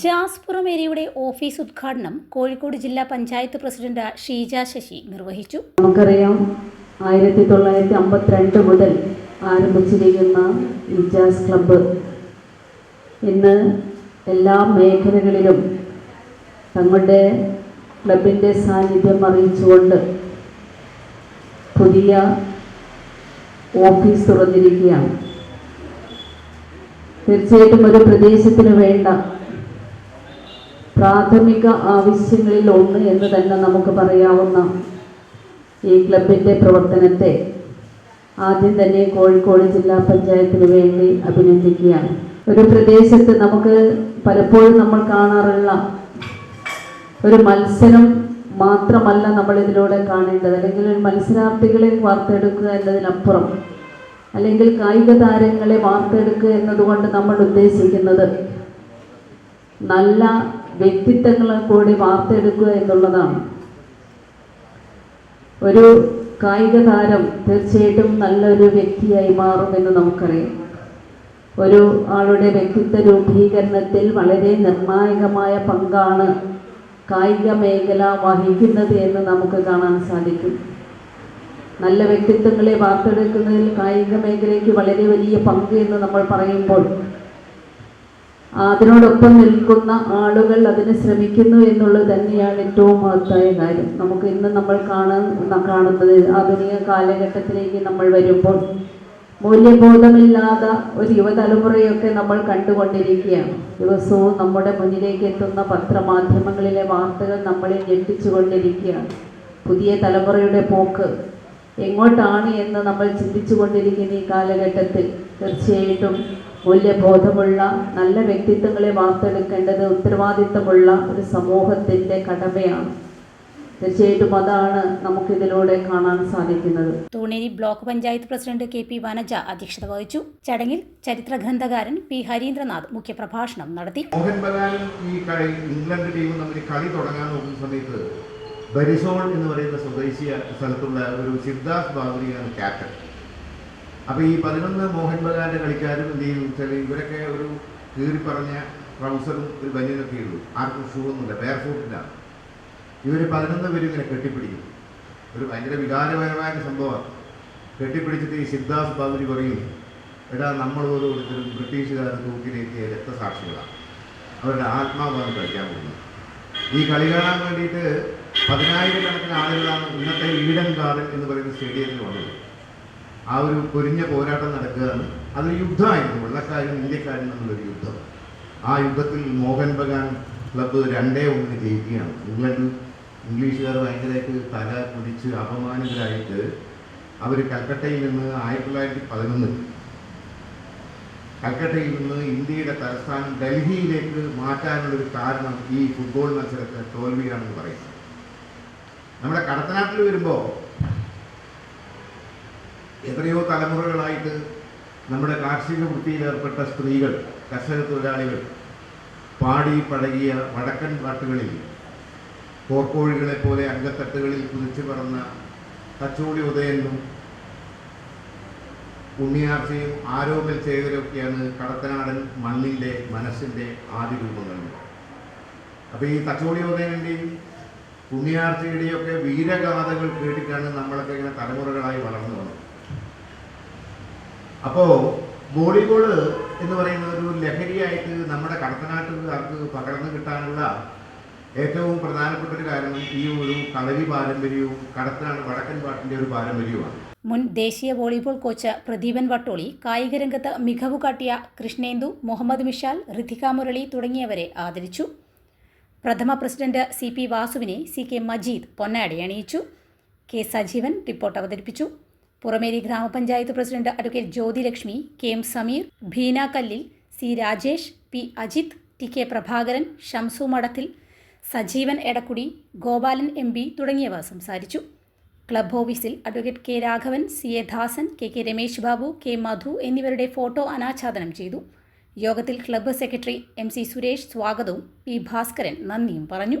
Jaspuram ഏരിയയുടെ office ഉദ്ഘാടനം കോഴിക്കോട് ജില്ലാ പഞ്ചായത്ത് പ്രസിഡന്റ് ഷീജ ശശി നിർവഹിച്ചു. നമുക്കറിയാം ആയിരത്തി തൊള്ളായിരത്തി അമ്പത്തിരണ്ട് മുതൽ ആരംഭിച്ചിരിക്കുന്ന ഈ ജാസ് ക്ലബ്ബ് ഇന്ന് എല്ലാ മേഖലകളിലും തങ്ങളുടെ ക്ലബിന്റെ സാന്നിധ്യം അറിയിച്ചുകൊണ്ട് പുതിയ ഓഫീസ് തുറന്നിരിക്കുകയാണ്. തീർച്ചയായിട്ടും ഒരു പ്രദേശത്തിന് വേണ്ട പ്രാഥമിക ആവശ്യങ്ങളിൽ ഒന്ന് എന്ന് തന്നെ നമുക്ക് പറയാവുന്ന ഈ ക്ലബിന്റെ പ്രവർത്തനത്തെ ആദ്യം തന്നെ കോഴിക്കോട് ജില്ലാ പഞ്ചായത്തിന് വേണ്ടി അഭിനന്ദിക്കുകയാണ്. ഒരു പ്രദേശത്ത് നമുക്ക് പലപ്പോഴും നമ്മൾ കാണാറുള്ള ഒരു മത്സരം മാത്രമല്ല നമ്മൾ ഇതിലൂടെ കാണേണ്ടത്. അല്ലെങ്കിൽ ഒരു മത്സരാർത്ഥികളെ വാർത്തെടുക്കുക എന്നതിനപ്പുറം അല്ലെങ്കിൽ കായിക താരങ്ങളെ വാർത്തെടുക്കുക എന്നതുകൊണ്ട് നമ്മൾ ഉദ്ദേശിക്കുന്നത് നല്ല വ്യക്തിത്വങ്ങളെ കൂടി വാർത്തെടുക്കുക എന്നുള്ളതാണ്. ഒരു കായിക താരം തീർച്ചയായിട്ടും നല്ലൊരു വ്യക്തിയായി മാറുമെന്ന് നമുക്കറിയാം. ഒരു ആളുടെ വ്യക്തിത്വ രൂപീകരണത്തിൽ വളരെ നിർണായകമായ പങ്കാണ് കായിക മേഖല വഹിക്കുന്നത് എന്ന് നമുക്ക് കാണാൻ സാധിക്കും. നല്ല വ്യക്തിത്വങ്ങളെ വാർത്തെടുക്കുന്നതിൽ കായിക മേഖലയ്ക്ക് വളരെ വലിയ പങ്ക് എന്ന് നമ്മൾ പറയുമ്പോൾ അതിനോടൊപ്പം നിൽക്കുന്ന ആളുകൾ അതിന് ശ്രമിക്കുന്നു എന്നുള്ളത് തന്നെയാണ് ഏറ്റവും മഹത്തായ കാര്യം. നമുക്ക് ഇന്ന് നമ്മൾ കാണുന്ന കാണുന്നത് ആധുനിക കാലഘട്ടത്തിലേക്ക് നമ്മൾ വരുമ്പോൾ മൂല്യബോധമില്ലാത്ത ഒരു യുവതലമുറയൊക്കെ നമ്മൾ കണ്ടുകൊണ്ടിരിക്കുകയാണ്. ദിവസവും നമ്മുടെ മുന്നിലേക്ക് എത്തുന്ന പത്രമാധ്യമങ്ങളിലെ വാർത്തകൾ നമ്മളെ ഞെട്ടിച്ചുകൊണ്ടിരിക്കുകയാണ്. പുതിയ തലമുറയുടെ പോക്ക് എങ്ങോട്ടാണ് എന്ന് നമ്മൾ ചിന്തിച്ചു കൊണ്ടിരിക്കുന്ന ഈ കാലഘട്ടത്തിൽ തീർച്ചയായിട്ടും മൂല്യബോധമുള്ള നല്ല വ്യക്തിത്വങ്ങളെ വാർത്തെടുക്കേണ്ടത് ഉത്തരവാദിത്തമുള്ള ഒരു സമൂഹത്തിന്റെ കടമയാണ്. തീർച്ചയായിട്ടും അതാണ് നമുക്കിതിലൂടെ കാണാൻ സാധിക്കുന്നത്. Thooneri block panchayat president K P Vanaja അധ്യക്ഷത വഹിച്ചു. ചടങ്ങിൽ ചരിത്ര ഗ്രന്ഥകാരൻ പി ഹരീന്ദ്രനാഥ് മുഖ്യപ്രഭാഷണം നടത്തി. മോഹൻ ബഗാനും ഈ കളി ഇംഗ്ലണ്ട് ടീമും തമ്മിൽ കളി തുടങ്ങാൻ നോക്കുന്ന സമയത്ത് ബരിസോൾ എന്ന് പറയുന്ന സ്വദേശീയ സ്ഥലത്തുള്ള ഒരു സിദ്ധാർത്ഥ് ബാബുരിയാണ് ക്യാപ്റ്റൻ. അപ്പോൾ ഈ പതിനൊന്ന് മോഹൻ ബഗാന്റെ കളിക്കാരും എന്ത് ചെയ്യും വെച്ചാൽ ഇവരൊക്കെ ഒരു കീറി പറഞ്ഞ ട്രൗസറും ഒരു ബനിയനൊക്കെ ഉള്ളൂ ആർക്കും ഷൂ ഒന്നുമില്ല ബെയർ ഫൂട്ടിലാണ് ഇവർ പതിനൊന്ന് പേര് ഇങ്ങനെ കെട്ടിപ്പിടിക്കും. ഒരു ഭയങ്കര വികാരപരമായ സംഭവമാണ്. കെട്ടിപ്പിടിച്ചിട്ട് ഈ സിദ്ധാസ് ബാബുരി പറയും എടാ നമ്മൾ ഓരോരുത്തരും ബ്രിട്ടീഷുകാർ തൂക്കിലേറ്റിയ രക്തസാക്ഷികളാണ്. അവരുടെ ആത്മാവാണ് കളിക്കാൻ പോകുന്നത്. ഈ കളി കാണാൻ വേണ്ടിയിട്ട് പതിനായിരക്കണക്കിന് ആളുകളാണ് ഇന്നത്തെ ഈഡൻ ഗാർഡൻ എന്ന് പറയുന്ന സ്റ്റേഡിയത്തിൽ വന്നത്. ആ ഒരു പൊരിഞ്ഞ പോരാട്ടം നടക്കുകയാണ്. അതൊരു യുദ്ധമായിരുന്നു. വെള്ളക്കാരും ഇന്ത്യക്കാരും തമ്മിലൊരു യുദ്ധം. ആ യുദ്ധത്തിൽ മോഹൻ ബഗാൻ ക്ലബ്ബ് രണ്ടേ ഒന്ന് ജയിക്കുകയാണ്. ഇംഗ്ലണ്ട് ഇംഗ്ലീഷുകാർ ഭയങ്കരമായിട്ട് തല കുതിച്ച് അപമാനിതരായിട്ട് അവർ കൽക്കട്ടയിൽ നിന്ന് ആയിരത്തി തൊള്ളായിരത്തി പതിനൊന്നിൽ കൽക്കട്ടയിൽ നിന്ന് ഇന്ത്യയുടെ തലസ്ഥാനം ഡൽഹിയിലേക്ക് മാറ്റാനുള്ളൊരു കാരണം ഈ ഫുട്ബോൾ മത്സരത്തെ തോൽവിയാണെന്ന് പറയുന്നത്. നമ്മുടെ കടത്തനാട്ടിൽ വരുമ്പോൾ എത്രയോ തലമുറകളായിട്ട് നമ്മുടെ കാർഷിക വൃത്തിയിൽ ഏർപ്പെട്ട സ്ത്രീകൾ കർഷക തൊഴിലാളികൾ പാടി പഴകിയ വടക്കൻ പാട്ടുകളിൽ പോർക്കോഴികളെ പോലെ അങ്കത്തട്ടുകളിൽ കുതിച്ചു പറന്ന തച്ചോളി ഉദയനും ഉണ്ണിയാർച്ചയും ആരോമൽ ചേകരൊക്കെയാണ് കടത്തനാടൻ മണ്ണിന്റെ മനസ്സിന്റെ ആദ്യ രൂപങ്ങൾ. അപ്പോൾ ഈ തച്ചോളി ഉദയന്റെയും ഉണ്ണിയാർച്ചയുടെയും ഒക്കെ വീരഗാഥകൾ കേട്ടിട്ടാണ് നമ്മളൊക്കെ ഇങ്ങനെ തലമുറകളായി വളർന്നു വന്നത്. അപ്പോൾ വോളിബോൾ എന്ന് പറയുന്നത് ഒരു ലഹരിയായിട്ട് നമ്മുടെ കടത്തനാട്ടുകാർക്ക് പകർന്നു കിട്ടാനുള്ള ഏറ്റവും പ്രധാനപ്പെട്ട ഒരു കാരണം ഈ ഒരു കളരി പാരമ്പര്യവും കടത്തനാട് വടക്കൻ പാട്ടിന്റെ ഒരു പാരമ്പര്യവുമാണ്. മുൻ ദേശീയ വോളിബോൾ കോച്ച് പ്രദീപൻ വട്ടോളി കായികരംഗത്ത് മികവ് കാട്ടിയ കൃഷ്ണേന്ദു മുഹമ്മദ് മിഷാൽ ഋതിക മുരളി തുടങ്ങിയവരെ ആദരിച്ചു. പ്രഥമ പ്രസിഡന്റ് സി പി വാസുവിനെ സി കെ മജീദ് പൊന്നാടി അണിയിച്ചു. കെ സജീവൻ റിപ്പോർട്ട് അവതരിപ്പിച്ചു. പുറമേരി ഗ്രാമപഞ്ചായത്ത് president advocate Jyothilakshmi K M Sameer Bheena Kallil C Rajesh P Ajith T K Prabhakaran Shamsu Madathil Sajeevan Edakkudi Gopalan M P തുടങ്ങിയവർ സംസാരിച്ചു. ക്ലബ് ഓഫീസിൽ advocate K Raghavan C A Dasan K K Ramesh Babu K Madhu എന്നിവരുടെ photo അനാച്ഛാദനം ചെയ്തു. യോഗത്തിൽ club secretary M C Suresh സ്വാഗതവും P Bhaskaran നന്ദിയും പറഞ്ഞു.